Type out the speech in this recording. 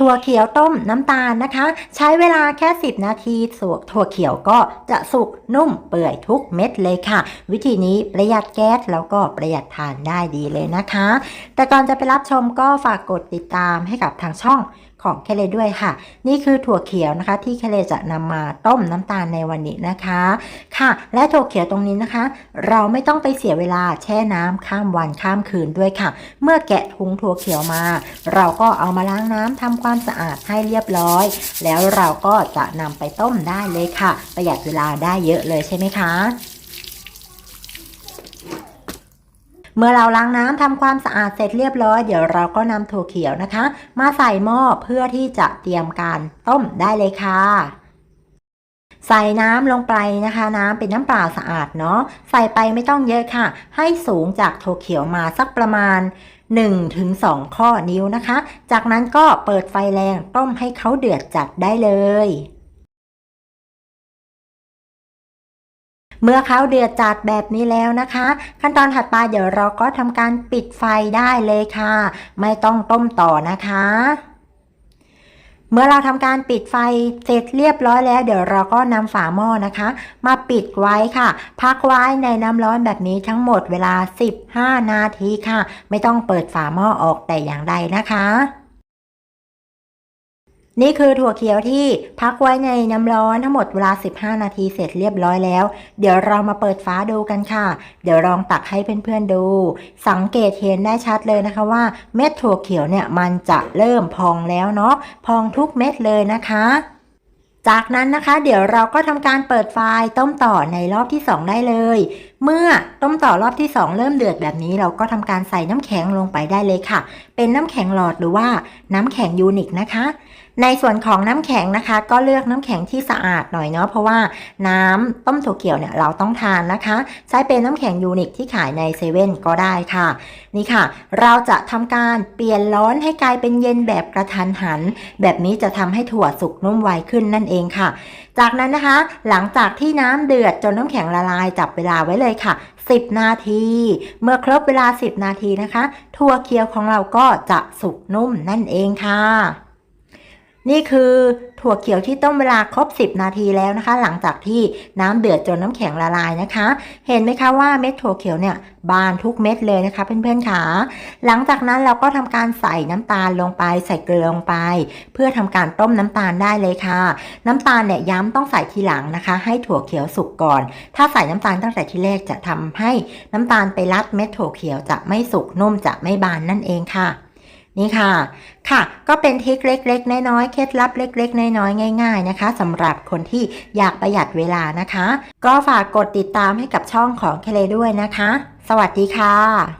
ถั่วเขียวต้มน้ำตาลนะคะ ใช้เวลาแค่ 10 นาทีสุกถั่วเขียวก็จะสุกนุ่มเปื่อยทุกเม็ดเลยค่ะ วิธีนี้ประหยัดแก๊สแล้วก็ประหยัดทานได้ดีเลยนะคะ แต่ก่อนจะไปรับชมก็ฝากกดติดตามให้กับทางช่อง ของเคเลด้วยค่ะ นี่คือถั่วเขียวนะคะ ที่เคเลจะนำมาต้มน้ำตาลในวันนี้นะคะค่ะ และถั่วเขียวตรงนี้นะคะ เราไม่ต้องไปเสียเวลาแช่น้ำข้ามวันข้ามคืนด้วยค่ะ เมื่อแกะถุงถั่วเขียวมา เราก็เอามาล้างน้ำทำความสะอาดให้เรียบร้อย แล้วเราก็จะนำไปต้มได้เลยค่ะ ประหยัดเวลาได้เยอะเลยใช่ไหมคะ เมื่อเราล้างน้ำทำความสะอาดเสร็จเรียบร้อย เดี๋ยวเราก็นำถั่วเขียวนะคะ มาใส่หม้อเพื่อที่จะเตรียมการต้มได้เลยค่ะใส่น้ำลงไปนะคะ น้ำเป็นน้ำเปล่าสะอาดเนาะใส่ไปไม่ต้องเยอะค่ะ ให้สูงจากถั่วเขียวมาสักประมาณ 1-2 ข้อนิ้วนะคะ จากนั้นก็เปิดไฟแรงต้มให้เขาเดือดจัดได้เลย เมื่อเขาเดือดจัดแบบนี้แล้วนะคะ ขั้นตอนถัดไปเดี๋ยวเราก็ทำการปิดไฟได้เลยค่ะ ไม่ต้องต้มต่อนะคะเมื่อเราทำการปิดไฟเสร็จเรียบร้อยแล้ว เดี๋ยวเราก็นำฝาหม้อนะคะ มาปิดไว้ค่ะ พักไว้ในน้ำร้อนแบบนี้ทั้งหมดเวลา 15 นาทีค่ะ ไม่ต้องเปิดฝาหม้อออกแต่อย่างใดนะคะ นี่คือถั่วเขียวที่พักไว้ในน้ำร้อนทั้งหมดเวลา 15 นาทีเสร็จเรียบร้อยแล้ว เดี๋ยวเรามาเปิดฝาดูกันค่ะ เดี๋ยวลองตักให้เพื่อนๆดู สังเกตเห็นได้ชัดเลยนะคะว่า เม็ดถั่วเขียวเนี่ยมันจะเริ่มพองแล้วเนาะ พองทุกเม็ดเลยนะคะ จากนั้นนะคะ เดี๋ยวเราก็ทำการเปิดไฟต้มต่อในรอบที่ 2 ได้เลย เมื่อต้มต่อรอบที่ 2 เริ่มเดือดแบบนี้เราก็ทำการใส่น้ำแข็งลงไปได้เลยค่ะ เป็นน้ำแข็งหลอดหรือว่าน้ำแข็งยูนิคนะคะ ในส่วนของน้ำแข็งนะคะ ก็เลือกน้ำแข็งที่สะอาดหน่อยเนาะเพราะว่าน้ำต้มถั่วเขียวเนี่ยเราต้องทานนะคะ ใช้เป็นน้ำแข็งยูนิคที่ขายในเซเว่นก็ได้ค่ะ นี่ค่ะ เราจะทำการเปลี่ยนร้อนให้กลายเป็นเย็นแบบกระทันหัน แบบนี้จะทำให้ถั่วสุกนุ่มไวขึ้นนั่นเองค่ะ จากนั้นนะคะ หลังจากที่น้ำเดือดจนน้ำแข็งละลายจับเวลาไว้เลยค่ะ 10 นาที เมื่อครบเวลา 10 นาทีนะคะ ถั่วเคียวของเราก็จะสุกนุ่มนั่นเองค่ะ นี่คือ ถั่วเขียวที่ต้มเวลาครบ 10 นาทีแล้วนะคะ หลังจากที่น้ำเดือดจนน้ำแข็งละลายนะคะ เห็นไหมคะว่าเม็ดถั่วเขียวเนี่ยบานทุกเม็ดเลยนะคะ เพื่อนๆค่ะหลังจากนั้นเราก็ทำการใส่น้ำตาลลงไป ใส่เกลือลงไป เพื่อทำการต้มน้ำตาลได้เลยค่ะ น้ำตาลเนี่ยย้ำต้องใส่ทีหลังนะคะ ให้ถั่วเขียวสุกก่อน ถ้าใส่น้ำตาลตั้งแต่ทีแรกจะทำให้น้ำตาลไปรัดเม็ดถั่วเขียวจะไม่สุกนุ่มจะไม่บานนั่นเองค่ะ นี่ค่ะ ค่ะ ก็เป็นทิคเล็ก ๆ น้อยๆ เคล็ดลับเล็ก ๆ น้อยๆ ง่าย ๆ นะคะสำหรับคนที่อยากประหยัดเวลานะคะ ก็ฝากกดติดตามให้กับช่องของเคเลด้วยนะคะ สวัสดีค่ะ